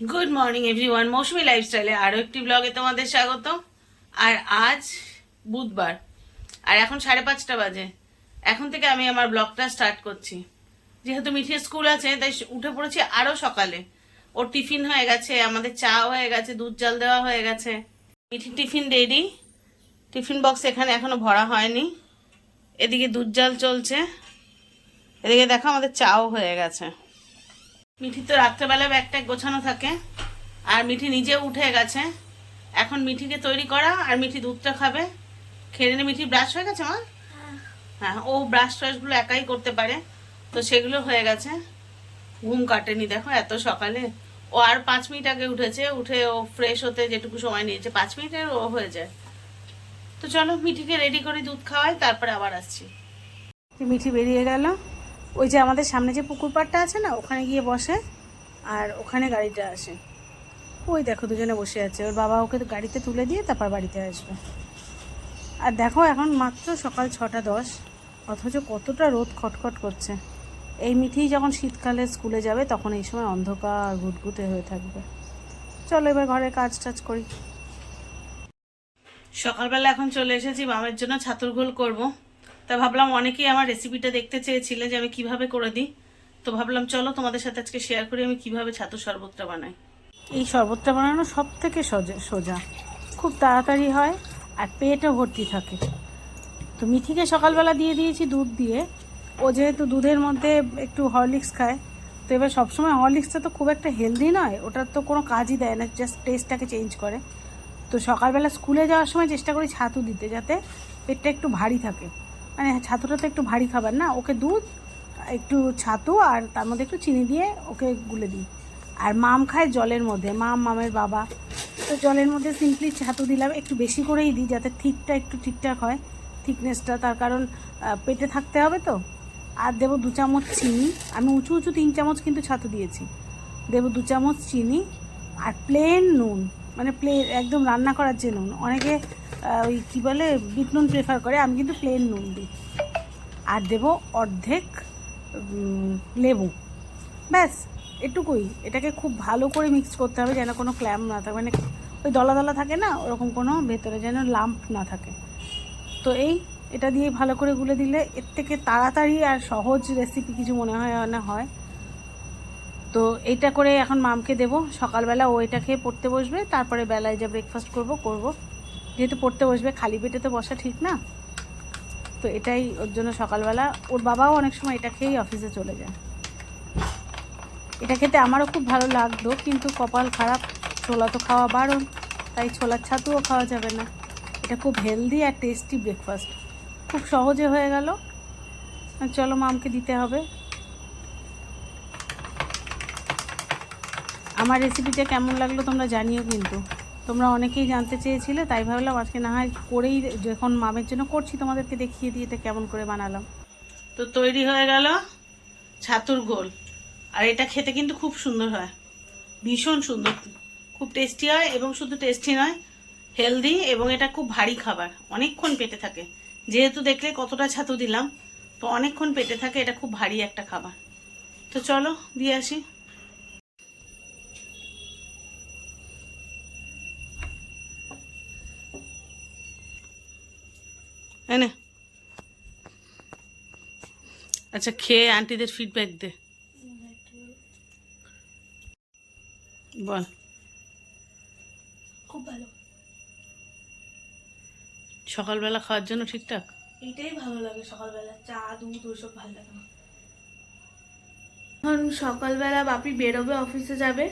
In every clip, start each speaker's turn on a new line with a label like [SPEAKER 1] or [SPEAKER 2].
[SPEAKER 1] Good morning everyone মৌসুমি লাইফস্টাইলে আরও একটি ব্লগে তোমাদের স্বাগত আর আজ বুধবার। আর এখন সাড়ে পাঁচটা বাজে। এখন থেকে আমি আমার ব্লগটা স্টার্ট করছি। যেহেতু মিঠির স্কুল আছে, তাই উঠে পড়েছি আরও সকালে। ওর টিফিন হয়ে গেছে, আমাদের চা হয়ে গেছে, দুধ জল দেওয়া হয়ে গেছে। মিঠির টিফিন রেডি টিফিন বক্স এখানে এখনও ভরা হয়নি। এদিকে দুধ জল চলছে। এদিকে দেখো আমাদের চাও হয়ে গেছে। মিঠি তো রাত্রেবেলা ব্যাগটা গোছানো থাকে। আর মিঠি নিজে উঠে গেছে। এখন মিঠিকে তৈরি করা আর মিঠি দুধটা খাবে। খেয়ে নিলে মিঠি ব্রাশ হয়ে গেছে, মা? হ্যাঁ ও ব্রাশ ট্রাশগুলো একাই করতে পারে। তো সেগুলো হয়ে গেছে। ঘুম কাটেনি, দেখো এত সকালে। ও আর পাঁচ মিনিট আগে উঠেছে। উঠে ও ফ্রেশ হতে যেটুকু সময় নিয়েছে, পাঁচ মিনিটের ও হয়ে যায়। তো চলো, মিঠিকে রেডি করে দুধ খাওয়াই, তারপরে আবার আসছি। মিঠি বেরিয়ে গেল। ওই যে আমাদের সামনে যে পুকুর পাড়টা আছে না, ওখানে গিয়ে বসে আর ওখানে গাড়িটা আসে। ওই দেখো দুজনে বসে আছে, ওর বাবা ওকে গাড়িতে তুলে দিয়ে তারপর বাড়িতে আসবে। আর দেখো এখন মাত্র সকাল ছটা দশ, অথচ কতটা রোদ খটখট করছে। এই মিঠি যখন শীতকালে স্কুলে যাবে, তখন এই সময় অন্ধকার ঘুটঘুটে হয়ে থাকবে। চলো এবার ঘরে কাজ টাজ করি। সকালবেলা এখন চলে এসেছি মামের জন্য ছাতুর ঘোল করব। তা ভাবলাম অনেকেই আমার রেসিপিটা দেখতে চেয়েছিলে যে আমি কীভাবে করে দিই। তো ভাবলাম, চলো তোমাদের সাথে আজকে শেয়ার করি আমি কীভাবে ছাতু শরবতটা বানাই। এই শরবতটা বানানো সব থেকে সোজা সোজা। খুব তাড়াতাড়ি হয় আর পেটও ভর্তি থাকে। তো মিঠিকে সকালবেলা দিয়ে দিয়েছি দুধ দিয়ে। ও যেহেতু দুধের মধ্যে একটু হরলিক্স খায়, তো এবার সবসময় হরলিক্সটা তো খুব একটা হেলদি নয় ওটার তো কোনো কাজই দেয় না জাস্ট টেস্টটাকে চেঞ্জ করে। তো সকালবেলা স্কুলে যাওয়ার সময় চেষ্টা করি ছাতু দিতে, যাতে পেটটা একটু ভারী থাকে। মানে ছাতুটা তো একটু ভারী খাবার না, ওকে দুধ, একটু ছাতু আর তার মধ্যে একটু চিনি দিয়ে ওকে গুলে দিই। আর মাম খায় জলের মধ্যে, মাম, মামের বাবা। তো জলের মধ্যে সিম্পলি ছাতু দিলাম, একটু বেশি করেই দিই যাতে থিকটা একটু ঠিকঠাক হয় থিকনেসটা তার কারণ পেটে থাকতে হবে তো। আর দেবো দু চামচ চিনি, আমি উঁচু উঁচু তিন চামচ কিন্তু ছাতু দিয়েছি। দেবো দু চামচ চিনি আর প্লেন নুন। মানে প্লেন একদম রান্না করার যে নুন অনেকে ওই কী বলে, বিট নুন প্রেফার করে, আমি কিন্তু প্লেন নুন দিই। আর দেবো অর্ধেক লেবু। ব্যাস, এটুকুই। এটাকে খুব ভালো করে মিক্স করতে হবে যেন কোনো ক্ল্যাম না থাকে। মানে ওই দলা দলা থাকে না, ওরকম কোনো ভেতরে যেন লাম্প না থাকে। তো এই, এটা দিয়ে ভালো করে গুলে দিলে এর থেকে তাড়াতাড়ি আর সহজ রেসিপি কিছু মনে হয় না হয়। তো এইটা করে এখন মামকে দেব। সকালবেলা ও এটা খেয়ে পড়তে বসবে, তারপরে বেলায় যা ব্রেকফাস্ট করব করব। যেহেতু পড়তে বসবে, খালি পেটে তো বসা ঠিক না। তো এটাই ওর জন্য সকালবেলা। ওর বাবাও অনেক সময় এটা খেয়েই অফিসে চলে যায়। এটা খেতে আমারও খুব ভালো লাগতো, কিন্তু কপাল খারাপ। ছোলা তো খাওয়া বারণ, তাই ছোলার ছাতুও খাওয়া যাবে না। এটা খুব হেলদি আর টেস্টি ব্রেকফাস্ট খুব সহজে হয়ে গেল। চলো মামকে দিতে হবে। আমার রেসিপিটা কেমন লাগল তোমরা জানিও কিন্তু। তোমরা অনেকেই জানতে চেয়েছিলে, তাই ভাবলাম আজকে না হয় করেই যখন মামের জন্য করছি তোমাদেরকে দেখিয়ে দিয়ে এটা কেমন করে বানালাম। তো তৈরি হয়ে গেল ছাতুর গোল। আর এটা খেতে কিন্তু খুব সুন্দর হয়। ভীষণ সুন্দর। খুব টেস্টি হয় এবং শুধু টেস্টি নয় হেলদি এবং এটা খুব ভারী খাবার। অনেকক্ষণ পেটে থাকে। যেহেতু দেখলে কতটা ছাতু দিলাম, তো অনেকক্ষণ পেটে থাকে, এটা খুব ভারী একটা খাবার। তো চলো, দিয়ে আসি। এনে আচ্ছা খেয়ে আন্টিদের ফিডব্যাক দে। বল।
[SPEAKER 2] খুব ভালো।
[SPEAKER 1] সকালবেলা খাওয়ার জন্য ঠিকঠাক?
[SPEAKER 2] এইটাই ভালো লাগে সকালবেলা। চা দুধ ওইসব ভালো লাগে না। এখন সকালবেলা বাপি বেরোবে অফিসে যাবে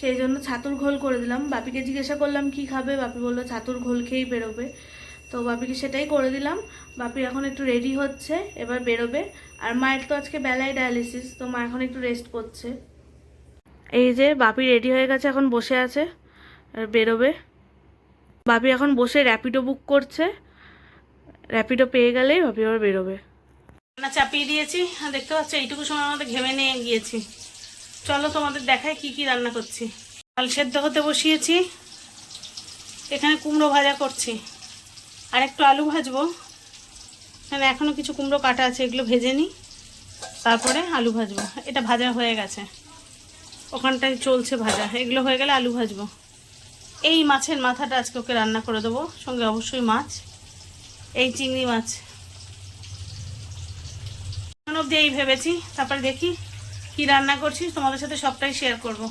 [SPEAKER 2] সেই জন্য ছাতুর ঘোল করে দিলাম। বাপিকে জিজ্ঞাসা করলাম কি খাবে? বাপি বলল ছাতুর ঘোল খেয়েই বেরোবে। তো বাপিকে সেটাই করে দিলাম। বাপি এখন একটু রেডি হচ্ছে, এবার বেরোবে। আর মায়ের তো আজকে বেলায় ডায়ালিসিস তো মা এখন একটু রেস্ট করছে। এই যে বাপি রেডি হয়ে গেছে, এখন বসে আছে, আর বেরোবে। বাপি এখন বসে র্যাপিডো বুক করছে। র্যাপিডো পেয়ে গেলেই বাপি আবার বেরোবে।
[SPEAKER 1] রান্না চাপিয়ে দিয়েছি দেখতে পাচ্ছ, এইটুকু সময় আমাদের ঘেমে নিয়ে গিয়েছি। চলো তোমাদের দেখায় কি কি রান্না করছি। ডাল সেদ্ধ হতে বসিয়েছি। এখানে কুমড়ো ভাজা করছি। আর একটু আলু ভাজবো। এখানে এখনও কিছু কুমড়ো কাটা আছে, এগুলো ভেজে নিই। তারপরে আলু ভাজবো। এটা ভাজা হয়ে গেছে। ওখানটায় চলছে ভাজা। এগুলো হয়ে গেলে আলু ভাজবো। এই মাছের মাথাটা আজকে ওকে রান্না করে দেবো। সঙ্গে অবশ্যই মাছ। এই চিংড়ি মাছ। এখন অবধি এই ভেবেছি। তারপরে দেখি কি রান্না করছি। তোমাদের সাথে সবটাই শেয়ার করব।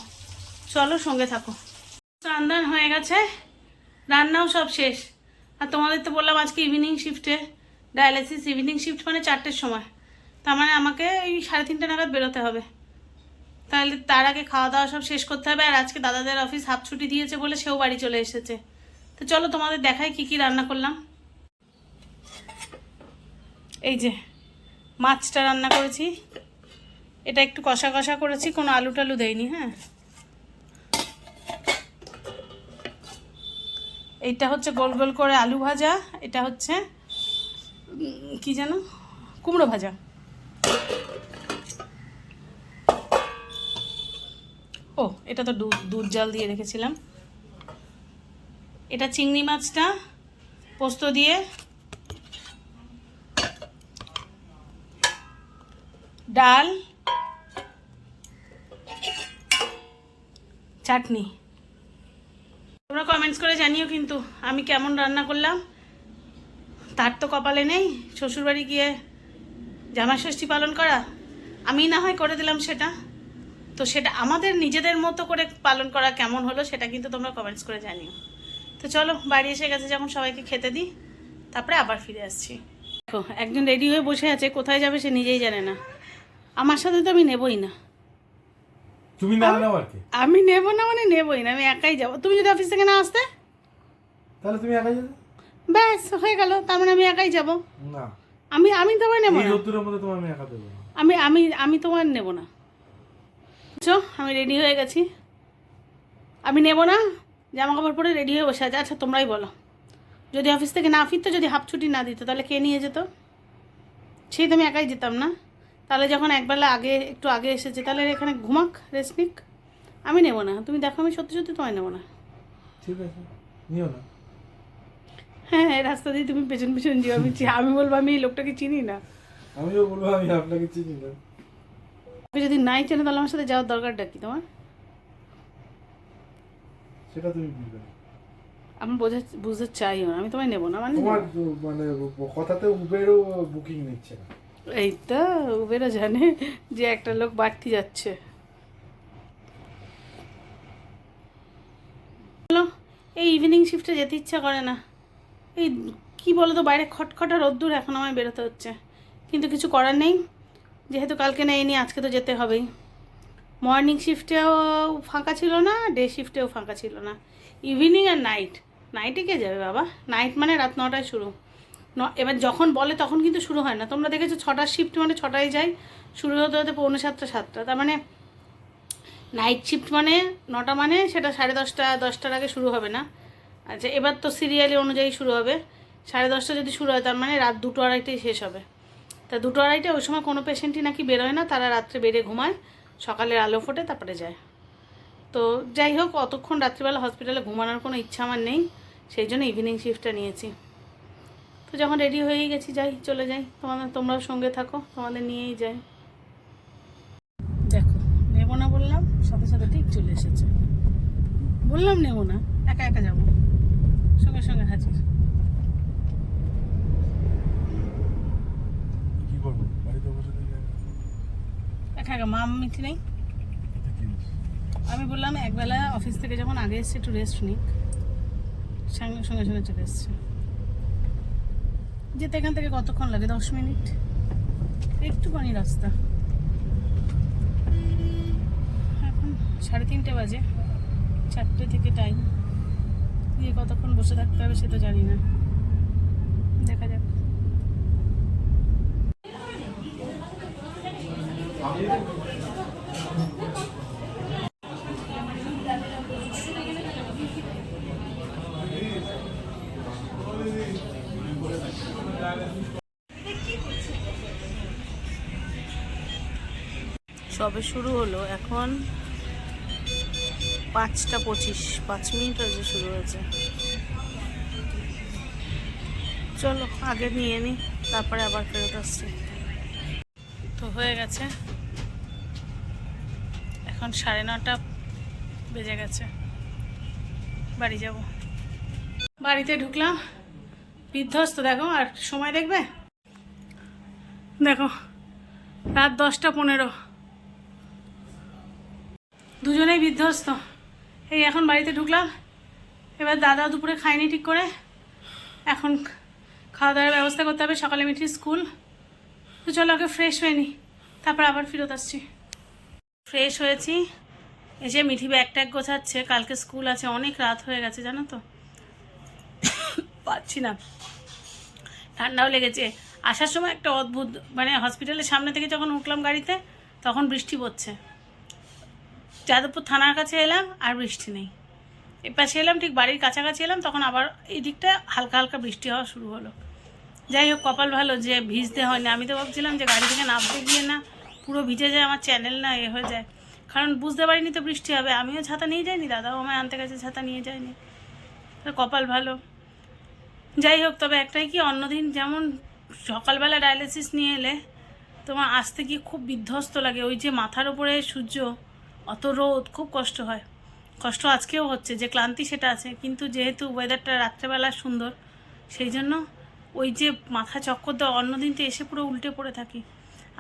[SPEAKER 1] চলো সঙ্গে থাকো। রান্নান হয়ে গেছে। রান্নাও সব শেষ। আর তোমাদের তো বললাম আজকে ইভিনিং শিফটে ডায়ালিসিস ইভিনিং শিফট মানে চারটের সময়। তার মানে আমাকে এই সাড়ে তিনটে নাগাদ বেরোতে হবে। তাহলে তার আগে খাওয়া দাওয়া সব শেষ করতে হবে আর আজকে দাদাদের অফিস হাফ ছুটি দিয়েছে বলে সেও বাড়ি চলে এসেছে। তো চলো তোমাদের দেখাই কি কি রান্না করলাম। এই যে, মাছটা রান্না করেছি। এটা একটু কষা কষা করেছি, কোনো আলু টালু দেয়নি হ্যাঁ? এইটা হচ্ছে গোল গোল করে আলু ভাজা, এটা হচ্ছে কি যেন? কুমড়ো ভাজা। ও, এটা তো দুধ দুধ জাল দিয়ে রেখেছিলাম। এটা চিংড়ি মাছটা, পোস্ত দিয়ে, ডাল, চাটনি। তোমরা কমেন্টস করে জানিও কিন্তু আমি কেমন রান্না করলাম। তার তো কপালে নেই। শ্বশুরবাড়ি গিয়ে জামা ষষ্ঠী পালন করা, আমি না হয় করে দিলাম সেটা। তো সেটা আমাদের নিজেদের মতো করে পালন করা কেমন হলো সেটা কিন্তু তোমরা কমেন্টস করে জানিও। তো চলো, বাড়ি এসে গেছে যখন সবাইকে খেতে দিই, তারপরে আবার ফিরে আসছি। দেখো, একজন রেডি হয়ে বসে আছে, কোথায় যাবে সে নিজেই জানে না। আমার সাথে তো আমি নেবই না।
[SPEAKER 3] তুমি না নাও আর কি।
[SPEAKER 1] আমি নেব না মানে নেবই না আমি একাই যাব। তুমি যদি অফিস থেকে না আসতে?
[SPEAKER 3] তাহলে তুমি একাই যাবে?
[SPEAKER 1] ব্যাস হয়ে গেল তার মানে আমি একাই যাব।
[SPEAKER 3] না।
[SPEAKER 1] আমি আমি তোমায় নেব না।
[SPEAKER 3] রোদ্দুরের মধ্যে তোমার আমি একা দেবো
[SPEAKER 1] আমি আমি আমি তোমার নেব না। বুঝছ? আমি রেডি হয়ে গেছি। আমি নেব না জামা কাপড় পরে রেডি হয়ে বসে আছে। আচ্ছা তোমরাই বলো। যদি অফিস থেকে না ফিরতো যদি হাফ ছুটি না দিত তাহলে কে নিয়ে যেত? সেই তো আমি একাই যেতাম না। তাহলে যখন একবেলা আগে একটু আগে এসেছে তাহলে এখানে ঘুমাক রেস্ট নিক। আমি নেব না। তুমি দেখো আমি সত্যি সত্যি তোমায় নেব না।
[SPEAKER 3] ঠিক আছে। নিও না।
[SPEAKER 1] হ্যাঁ রাস্তা দিয়ে তুমি পেছন পেছন যেও। আমি আমি বলব আমি এই লোকটাকে চিনি না।
[SPEAKER 3] আমিও বলব আমি আপনাকে চিনি না।
[SPEAKER 1] তুমি যদি নাই চেনো তাহলে আমার সাথে যাওয়ার দরকারটা কি তোমার?
[SPEAKER 3] সেটা তুমি বুঝবে
[SPEAKER 1] আমি বোঝা বুঝতে চাইও না। আমি তোমায় নেব না মানে
[SPEAKER 3] তোমার মানে কথাতে উবেরও বুকিং নিচ্ছে না।
[SPEAKER 1] এই তো, উবেরও জানে যে একটা লোক বাড়তি যাচ্ছে। এই ইভিনিং শিফটে যেতে ইচ্ছা করে না। এই কি বলো তো বাইরে খটখটা রোদ্দুর এখন আমায় বেরোতে হচ্ছে। কিন্তু কিছু করার নেই। যেহেতু কালকে নেয়নি আজকে তো যেতে হবেই। মর্নিং শিফটেও ফাঁকা ছিল না ডে শিফটেও ফাঁকা ছিল না। ইভিনিং আর নাইট নাইটে কে যাবে বাবা? নাইট মানে রাত নটায় শুরু। ন- এবার যখন বলে তখন কিন্তু শুরু হয় না। তোমরা দেখেছ ছটার শিফট মানে ছটায় যায় শুরু হতে হতে পৌনে সাতটা সাতটা। তার মানে নাইট শিফট মানে নটা মানে সেটা সাড়ে দশটা, দশটার আগে শুরু হবে না। আচ্ছা এবার তো সিরিয়ালি অনুযায়ী শুরু হবে। সাড়ে দশটা যদি শুরু হয়, তার মানে রাত দুটো আড়াইটাই শেষ হবে। তা দুটো আড়াইটে ওই সময় কোনো পেশেন্টই নাকি বেরোয় না, তারা রাত্রে বেড়ে ঘুমায়, সকালের আলো ফোটে, তারপরে যায়। তো যাই হোক, অতক্ষণ রাত্রিবেলা হসপিটালে ঘুমানোর কোনো ইচ্ছা আমার নেই, সেই জন্য ইভিনিং শিফটটা নিয়েছি। তো যখন রেডি হয়েই গেছি যাই চলে যাই। তোমাদের তোমরাও সঙ্গে থাকো তোমাদের নিয়েই যাই। দেখো নেব না বললাম সাথে সাথে ঠিক চলে এসেছে। বললাম নেব না একা একা যাব। সঙ্গে সঙ্গে হাজির।
[SPEAKER 3] কি করব? বাড়িতে বসে
[SPEAKER 1] একা। একা মা নেই? আমি বললাম একবেলা অফিস থেকে যখন আগে এসছে একটু রেস্ট নিক। সঙ্গে সঙ্গে সঙ্গে চলে এসছে। যেতে এখান থেকে কতক্ষণ লাগে? দশ মিনিট? একটুখানি রাস্তা। এখন সাড়ে তিনটে বাজে। চারটে থেকে টাইম গিয়ে কতক্ষণ বসে থাকতে হবে সেটা জানি না। দেখা যাক। শুরু হলো? এখন পাঁচটা পঁচিশ, পাঁচ মিনিট হয়েছে শুরু হয়েছে। চলো, আগে নিয়ে নিই তারপরে আবার ফেরত আসছি। তো হয়ে গেছে। এখন সাড়ে নটা বেজে গেছে। বাড়ি যাব। বাড়িতে ঢুকলাম। বিধ্বস্ত দেখো, আর সময় দেখবে? দেখো, রাত দশটা পনেরো। দুজনেই বিধ্বস্ত। এই এখন বাড়িতে ঢুকলাম। এবার দাদা দুপুরে খায়নি ঠিক করে। এখন খাওয়া দাওয়ার ব্যবস্থা করতে হবে। সকালে মিঠির স্কুল। তো চলো আগে ফ্রেশ হয়ে নি। তারপর আবার ফেরত আসছি। ফ্রেশ হয়েছি। এসে মিঠি ব্যাগ ট্যাগ গোছাচ্ছে। কালকে স্কুল আছে। অনেক রাত হয়ে গেছে, জানো তো? পাচ্ছি না। ঠান্ডাও লেগেছে। আসার সময় একটা অদ্ভুত মানে হসপিটালের সামনে থেকে যখন উঠলাম গাড়িতে, তখন বৃষ্টি পড়ছে। যাদবপুর থানার কাছে এলাম, আর বৃষ্টি নেই। এপাশে এলাম, ঠিক বাড়ির কাছাকাছি এলাম, তখন আবার এই দিকটা হালকা হালকা বৃষ্টি হওয়া শুরু হলো। যাই হোক, কপাল ভালো যে ভিজতে হয়নি। আমি তো ভাবছিলাম যে গাড়ি থেকে নামতে গিয়ে না পুরো ভিজে যায়, আমার চ্যানেল না এ হয়ে যায়। কারণ বুঝতে পারিনি তো বৃষ্টি হবে। আমিও ছাতা নিয়ে যাইনি, দাদাও আমায় আনতে গেছে, ছাতা নিয়ে যায়নি। কপাল ভালো। যাই হোক, তবে একটাই কি, অন্যদিন যেমন সকালবেলা ডায়ালিসিস নিয়ে এলে, তোমার আসতে গিয়ে খুব বিধ্বস্ত লাগে। ওই যে মাথার উপরে সূর্য অত রোদ, খুব কষ্ট হয়। কষ্ট আজকেও হচ্ছে যে ক্লান্তি সেটা আছে, কিন্তু যেহেতু ওয়েদারটা রাত্রেবেলা সুন্দর, সেই জন্য ওই যে মাথা চক্কর দেওয়া, অন্যদিন তো এসে পুরো উল্টে পড়ে থাকি।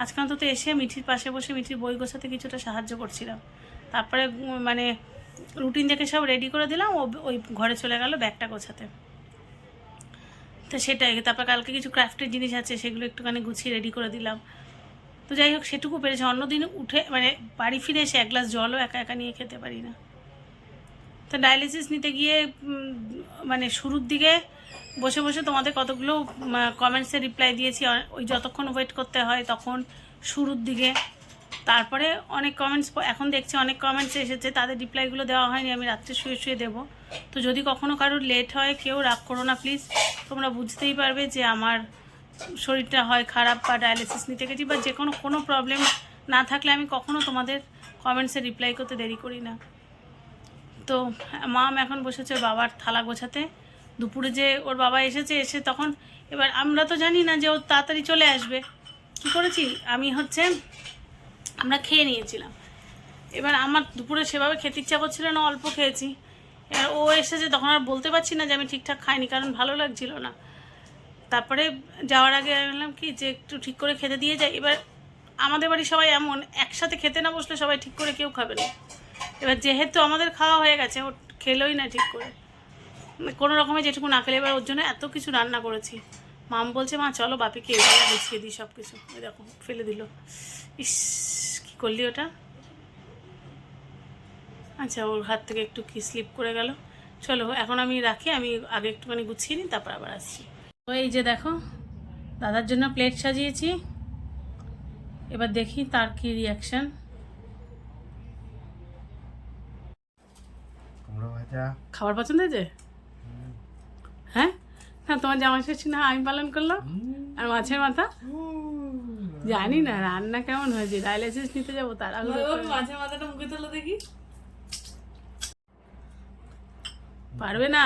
[SPEAKER 1] আজকে অন্তত এসে মিঠির পাশে বসে মিঠির বই গোছাতে কিছুটা সাহায্য করছিলাম। তারপরে মানে রুটিন দেখে সব রেডি করে দিলাম, ও ওই ঘরে চলে গেল ব্যাগটা গোছাতে। তো সেটাই, তারপর কালকে কিছু ক্রাফটের জিনিস আছে, সেগুলো একটুখানি গুছিয়ে রেডি করে দিলাম। তো যাই হোক, সেটুকু পেরেছে। অন্যদিন উঠে মানে বাড়ি ফিরে এসে এক গ্লাস জলও একা একা নিয়ে খেতে পারি না। তো ডায়ালিসিস নিতে গিয়ে মানে শুরুর দিকে বসে বসে তোমাদের কতগুলো কমেন্টসে রিপ্লাই দিয়েছি। ওই যতক্ষণ ওয়েট করতে হয় তখন শুরুর দিকে। তারপরে অনেক কমেন্টস এখন দেখছি অনেক কমেন্টস এসেছে। তাদের রিপ্লাইগুলো দেওয়া হয়নি, আমি রাত্রে শুয়ে শুয়ে দেবো। তো যদি কখনো কারোর লেট হয়, কেউ রাগ করো না প্লিজ তোমরা বুঝতেই পারবে যে আমার শরীরটা হয় খারাপ বা ডায়ালিসিস নিতে গেছি বা যে কোনো কোনো প্রবলেম না থাকলে আমি কখনো তোমাদের কমেন্টসে রিপ্লাই করতে দেরি করি না। তো মাম এখন বসেছে বাবার থালা গোছাতে। দুপুরে যে ওর বাবা এসেছে, এসে তখন এবার আমরা তো জানি না যে ও তাড়াতাড়ি চলে আসবে। কি করেছি? আমি হচ্ছে আমরা খেয়ে নিয়েছিলাম। এবার আমার দুপুরে সেভাবে খেতে ইচ্ছা করছিল না, অল্প খেয়েছি। এবার ও এসেছে, তখন আর বলতে পারছি না যে আমি ঠিকঠাক খাইনি, কারণ ভালো লাগছিল না। তারপরে যাওয়ার আগে আমি বললাম কি যে একটু ঠিক করে খেতে দিয়ে যাই। এবার আমাদের বাড়ি সবাই এমন, একসাথে খেতে না বসলে সবাই ঠিক করে কেউ খাবে না। এবার যেহেতু আমাদের খাওয়া হয়ে গেছে, ও খেলোই না ঠিক করে। কোনো রকমে যেটুকু না খেলে, এবার ওর জন্য এত কিছু রান্না করেছি। মাম বলছে, মা, চলো বাপিকে এভাবে গুছিয়ে দিই সব কিছু ওই দেখো, ফেলে দিল। ইস, কী করলি ওটা? আচ্ছা ওর হাত থেকে একটু কি স্লিপ করে গেল। চলো, এখন আমি রাখি, আমি আগে একটুখানি গুছিয়ে নিই, তারপর আবার আসছি। তো এই যে দেখো দাদার জন্য প্লেট সাজিয়েছি। এবার দেখি তার কি রিয়াকশন খাবার পছন্দ হয়েছে? হ্যাঁ? হ্যাঁ তোমার জামা ষষ্ঠী না আমি পালন করলাম? আর মাছের মাথা? জানি না রান্না কেমন হয়েছে? ডায়ালিসিস নিতে যাব তারা
[SPEAKER 2] মাছের মাথাটা মুখে তোলো দেখি।
[SPEAKER 1] পারবে না?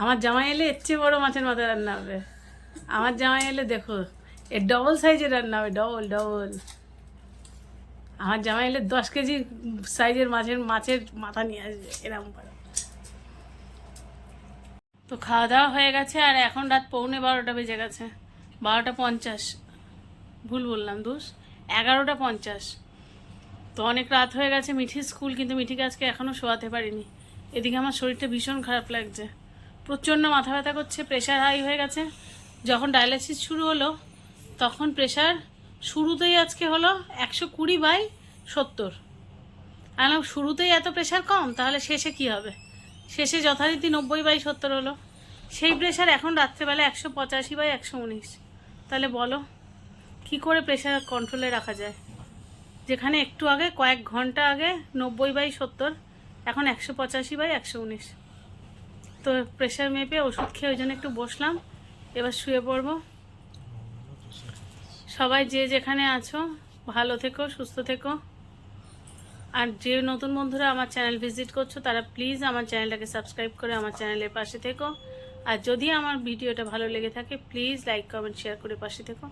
[SPEAKER 1] আমার জামাই এলে এর চেয়ে বড় মাছের মাথা রান্না হবে। আমার জামাই এলে দেখো, এর ডবল সাইজের রান্না হবে ডবল ডবল আমার জামাই এলে দশ কেজি সাইজের মাছের মাছের মাথা নিয়ে আসবে এরকম পারে তো খাওয়া দাওয়া হয়ে গেছে, আর এখন রাত পৌনে বারোটা বেজে গেছে। বারোটা পঞ্চাশ। ভুল বললাম, দোষ। এগারোটা পঞ্চাশ। তো অনেক রাত হয়ে গেছে, মিঠির স্কুল, কিন্তু মিঠিকে আজকে এখনও শোয়াতে পারিনি। এদিকে আমার শরীরটা ভীষণ খারাপ লাগছে। প্রচণ্ড মাথা ব্যথা করছে প্রেশার হাই হয়ে গেছে। যখন ডায়ালিসিস শুরু হলো, তখন প্রেশার শুরুতেই আজকে হলো একশো কুড়ি বাই সত্তর। আমি শুরুতেই এত প্রেশার কম? তাহলে শেষে কি হবে? শেষে যথারীতি নব্বই বাই সত্তর হলো। সেই প্রেশার এখন রাত্রেবেলা একশো পঁচাশি বাই একশো উনিশ। তাহলে বলো, কি করে প্রেশার কন্ট্রোলে রাখা যায়? যেখানে একটু আগে, কয়েক ঘণ্টা আগে নব্বই বাই সত্তর, এখন একশো পঁচাশি বাই একশো উনিশ। তো প্রেশার মেপে ওষুধ খেয়ে ওই জন্য একটু বসলাম। এবার শুয়ে পড়ব। সবাই যে যেখানে আছো, ভালো থেকো, সুস্থ থেকো। আর যে নতুন বন্ধুরা আমার চ্যানেল ভিজিট করছ, তারা প্লিজ আমার চ্যানেলটাকে সাবস্ক্রাইব করে আমার চ্যানেলের পাশে থেকো। আর যদি আমার ভিডিওটা ভালো লেগে থাকে প্লিজ লাইক কমেন্ট শেয়ার করে পাশে থেকো।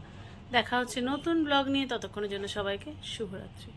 [SPEAKER 1] দেখা হচ্ছে নতুন ব্লগ নিয়ে। ততক্ষণের জন্য সবাইকে শুভরাত্রি।